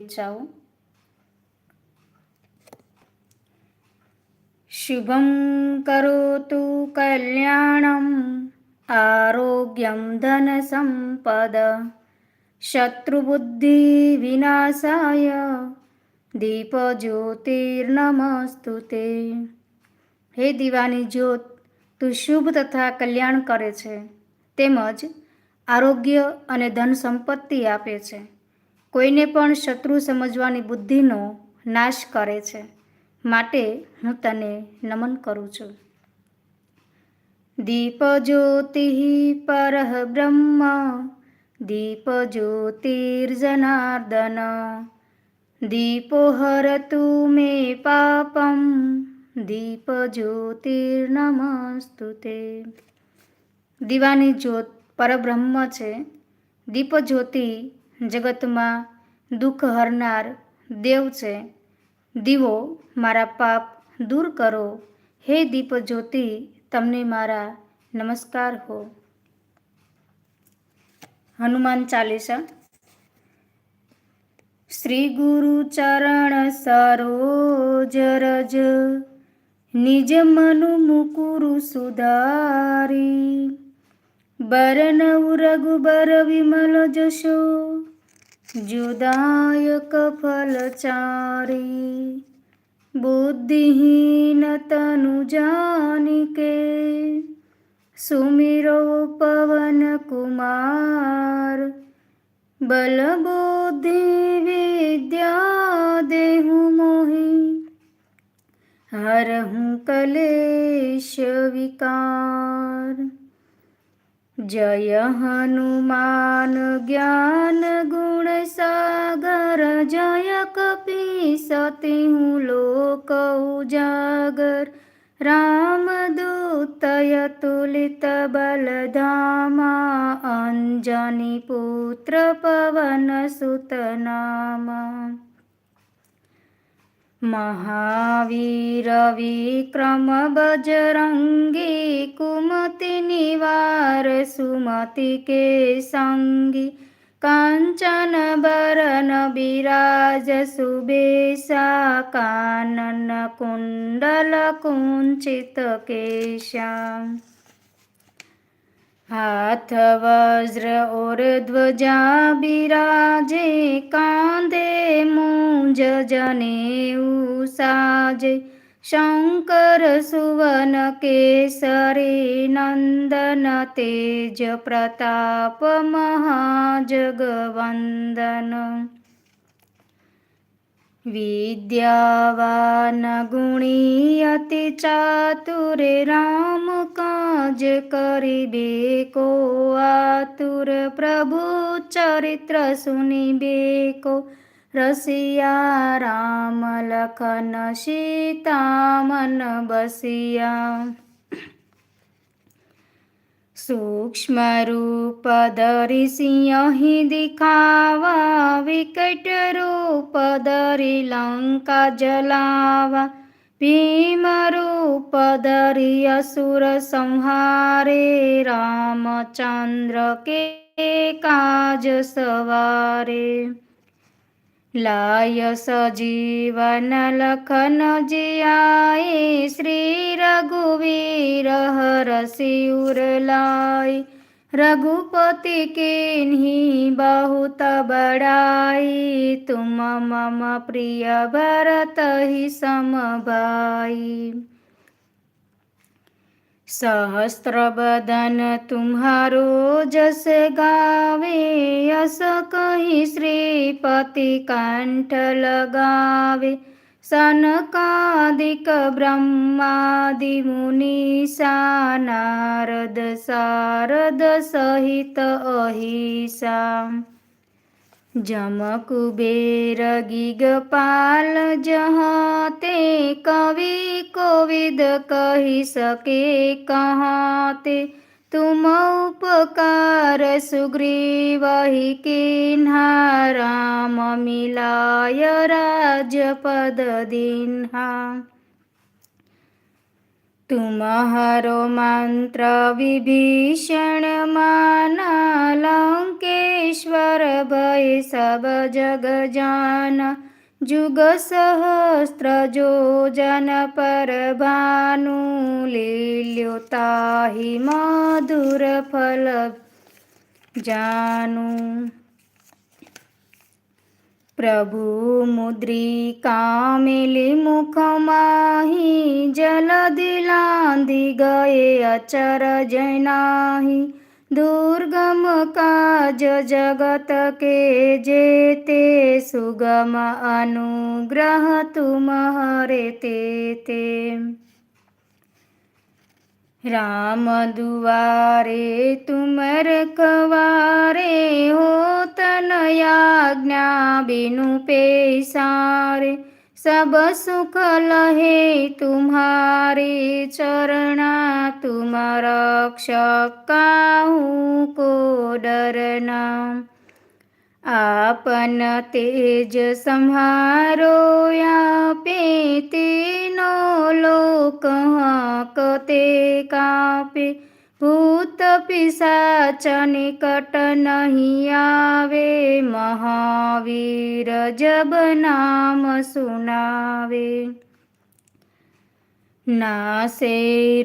ઈચ્છાઓ શુભમ કરોતુ કલ્યાણમ આરોગ્યમ ધન સંપદ. શત્રુબુદ્ધિ વિનાશાય દીપજ્યોતિર્નમસ્તુ તે. હે દીવાની જ્યોત, તું શુભ તથા કલ્યાણ કરે છે. તેમજ આરોગ્ય અને ધન સંપત્તિ આપે છે. કોઈને પણ શત્રુ સમજવાની બુદ્ધિનો નાશ કરે છે માટે હું તને નમન કરું છું. દીપ જ્યોતિ પરહ બ્રહ્મ, દીપ જ્યોતિર્જનાર્દન દીપો હરતુ મે પાપમ, દીપ જ્યોતિર્નમસ્તુ તે. દીવાની જ્યોત પરબ્રહ્મ છે. દીપ જ્યોતિ જગતમાં દુઃખ હરનાર દેવ છે. દીવો, મારા પાપ દૂર કરો. હે દીપ જ્યોતિ, તમને મારા નમસ્કાર હો. હનુમાન ચાલીસા. શ્રી ગુરુ ચરણ સરોજ રજ, નિજ મનુ મુકુરુ સુધારી. બરનઉ રઘુબર વિમલ જશો. जुदायक फलचारी, बुद्धिहीन तनु जानिके, सुमिरो पवन कुमार बल बुद्धि विद्या देहु मोहि, हरहु कलेश विकार। जय हनुमान ज्ञान गुण सागर जय कपि सति लोकौ जगर रामदूतयतुलित बलधमा। अञ्जनि पुत्र पवन सुतनामा महावी रव्रम बजरङ्गी कुमतिनिवा सुमति के सङ्गी काञ्चन वरन विराज सुभेशा कानन कुण्डलकुञ्चितकेशां हाथ वज्र उर्ध्वजा विराजे कान्ते मुञ्जने उषाजे શંકર સુવન કેસરી નંદન તેજ પ્રતાપ મહાજગવંદન. વિદ્યાવાન ગુણી અતિ ચાતુરે રામ કાજ કરી કો આતુર પ્રભુ ચરિત્ર સુની બેકો કો रसिया राम लखन सीतामन बसिया। सूक्ष्मरूपदरी सिंहहि दिखावा विकट रूप विकटरूप लङ्का जलावा। भीमरूपदरि असुरसंहारे रामचन्द्र के काज सवारे। લાય સજીવન લખન જિયાએ શ્રી રઘુવીર હરસી ઉરલાય રઘુપતિ કિન્હી बहुत बड़ाई तुम मम प्रिय भरत ही समभाई सहस्त्र बदन तुम्हारो जस गावे यस कही श्रीपति कंठ लगावे। सनकादिक ब्रह्मादि मुनीसा नारद सारद सहित अहिसा जम कुबेर गिगपाल जहाते कवि कोविद कही सके कहाते तुम उपकार सुग्रीव ही किन्हा राम मिलाय राजपद दिन्हा तुम्हारो मंत्र विभीषण माना लंकेश्वर भय सब जग जाना जुग सहस्त्र जो जन पर भानु लील्यो ताहि मधुर फल જાનું प्रभुमुद्रिका मिलिमुखमाहि जल दादि गये अचर जनाहि दुर्गम काज जगत के जेते सुगम अनुग्रह तुमहरे ते ते राम दुआरे तुम रखवारे हो तनयाज्ञा बिनु पेसारे सब सुख लहे तुम्हारे चरणा तुम रक्षक काहू को डरना આપન તેજ સંહારો આપે તેનો લોક કતે કાપે. ભૂત પિશાચ નિકટ નહીં આવે, મહાવીર જબ નામ સુનાવે. नासे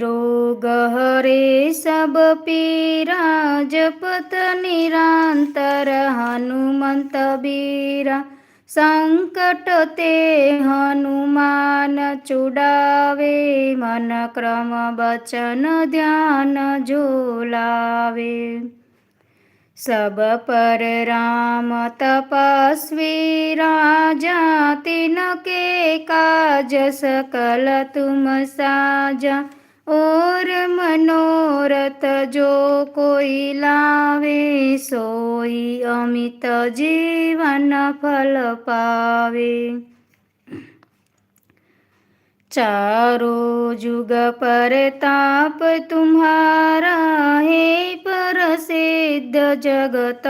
रोग हरे सब पीरा जपत निरंतर हनुमंत बीरा संकट ते हनुमान चुडावे मन क्रम बचन ध्यान झोलावे पर राम तपस्वी राजा तिन के काज सकल तुम साजा। और मनोरथ जो कोई लावे सोई अमित जीवन फल पावे ताप तुम्हारा है पर सिद्ध जगत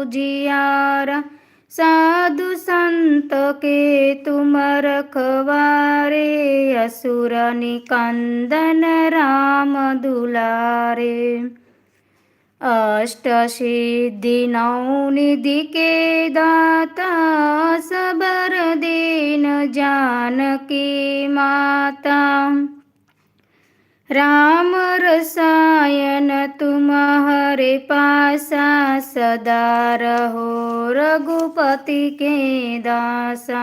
उजियारा। साधु संत के तुम रखवारे असुर निकंदन राम दुलारे अष्टसिद्धि निधि के दाता सबर दीन जानकी माता। राम रसायन तुम हरे पासा सदा रहो रघुपति के दासा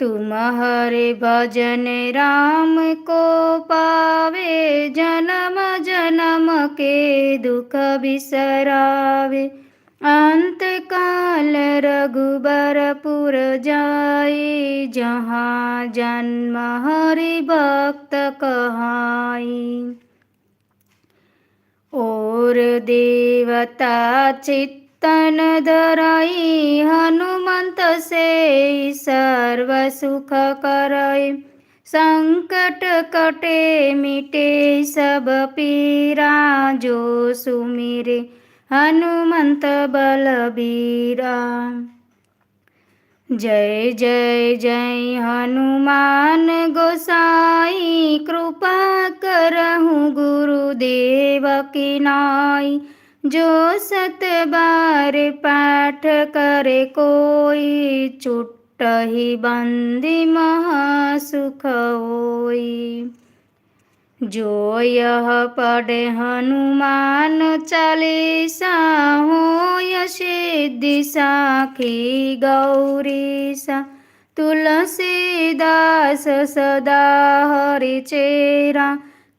तुम हरे भजन राम को पावे जन्म जन्म के दुख बिसरावे। अंत काल रघुबरपुर जाए जहाँ जन्म हरि भक्त कहाई और देवता चित्त तन धराई हनुमंत से सर्व सुख करई संकट कटे मिटे सब पीरा जो सुमिरे हनुमंत बलबीरा जय जय जय हनुमान गोसाई कृपा करहूँ गुरुदेव की नाई जो सत बार पाठ करे कोई चुट्ट ही बंदी महासुख होई जो यह पढ़े हनुमान चालीसा हो यदि साखी गौरीसा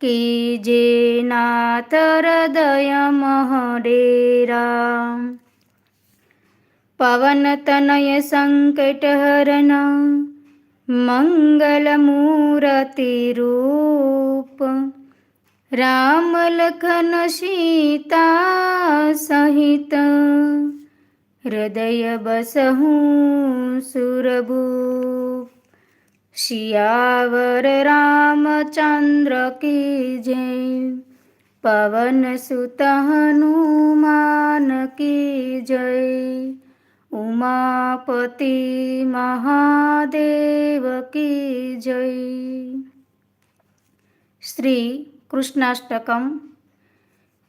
तुलसीदास सदा हरि चेरा कीजे नाथ हृदय महडेरा। पवन तनय संकटहरण रूप। राम लखन सीता सहित हृदय बसहूँ सुरभूप शियावर रामचंद्र की जय। पवन सुत हनुमान की जय। उमापति महादेव की जय। श्रीकृष्णाष्टकं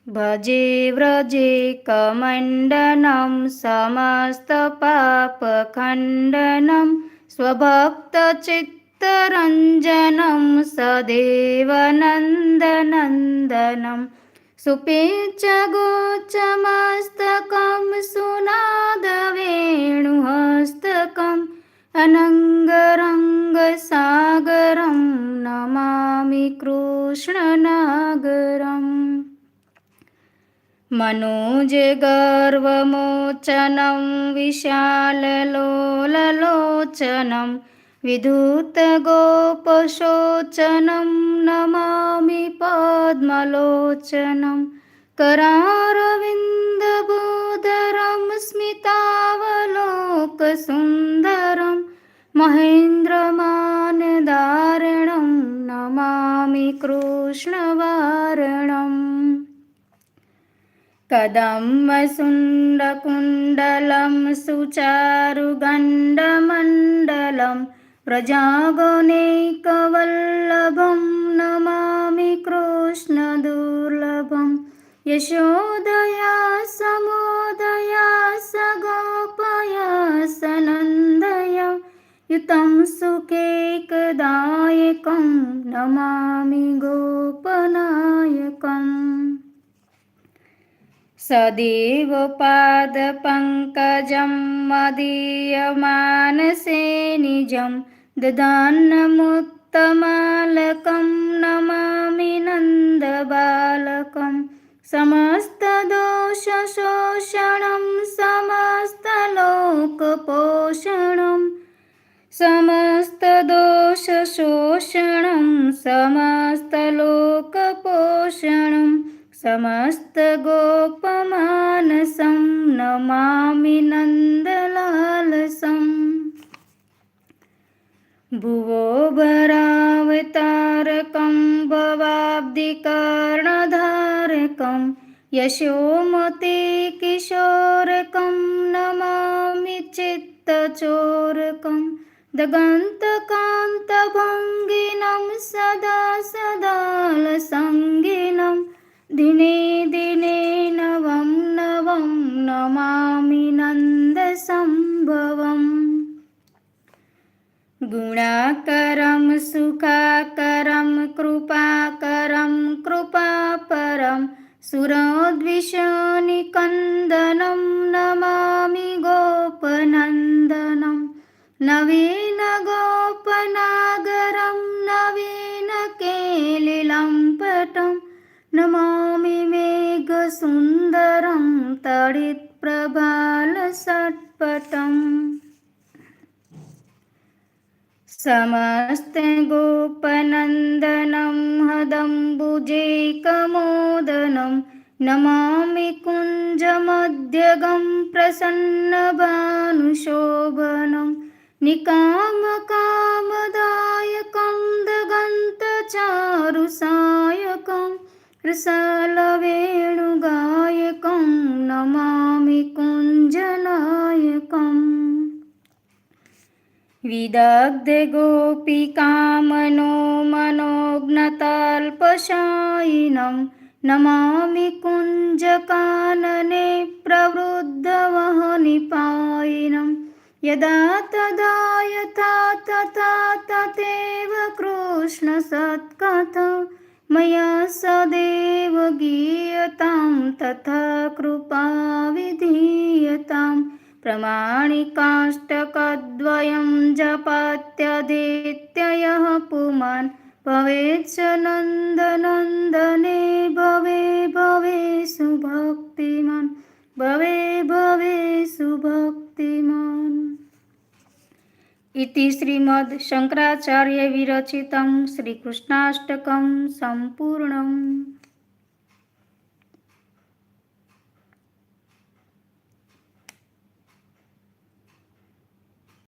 भजे व्रजे कमण्डनं समस्तपापखण्डनं स्वभक्तचित्तरञ्जनं सदेवनन्दनन्दनं सुपेच गोचमस्तकं सुनादवेणुहस्तकम् अनङ्गरङ्गसागरं नमामि कृष्णनागरम्। मनोजगर्वमोचनं विशाललोललोचनं विधूतगोपशोचनं नमामि पद्मलोचनं करारविन्दबोधरं स्मितावलोकसुन्दरं महेन्द्रमानदारणं नमामि कृष्णवारणम् कदम्बसुण्डकुण्डलं सुचारुगण्डमण्डलं व्रजागणैकवल्लभं नमामि कृष्णदुर्लभं। यशोदया समोदया स गोपया सनन्दय युतं सुखेकदायकं नमामि गोपनायकम् सदैव पादपङ्कजं मदीयमानसे निजं ददान्नमुत्तमालकं नमामि नन्दबालकं। समस्तदोषशोषणं समस्तलोकपोषणं समस्तदोषशोषणं समस्तलोकपोषणं समस्तगोपमानसं भुवो भरावतारकं भवाब्दिकर्णधारकं यशोमते किशोरकं नमामि चित्तचोरकं। दगन्तकान्तभङ्गिनं सदा सदालसङ्गिनं दिने दिने नवं नवं नमामि नन्दसम्भवम् गुणाकरं सुखाकरं कृपाकरं कृपापरं। सुरद्विषनिकन्दनं नमामि गोपनन्दनं। नवीन गोपनागरं नवीन केलिलं पटं। नमामि मेघसुन्दरं तडित्प्रबालषट्पटम् समस्ते गोपनन्दनं हदम्बुजेकमोदनं नमामि कुञ्जमध्यगं प्रसन्नभानुशोभनं निकामकामदायकं दगन्तचारुसायकं रसालवेणुगायकं नमामि कुञ्जनायकम् विदग्धगोपिकामनो मनोज्ञतल्पशायिनं नमामि कुञ्जकानने प्रवृद्धवहनिपायिनं। यदा तदा यथा तथा तथैव कृष्णसत्कथा मया सदैव गीयतां तथा कृपा विधीयताम् प्रमाणिकाष्टकद्वयं जपात्यधीत्ययः पुमान् भवेच्च नन्दनन्दने भवे भवे सुभक्तिमान् भवे भवे सुभक्तिमान्। इति श्रीमद् शङ्कराचार्यविरचितं श्रीकृष्णाष्टकं सम्पूर्णम्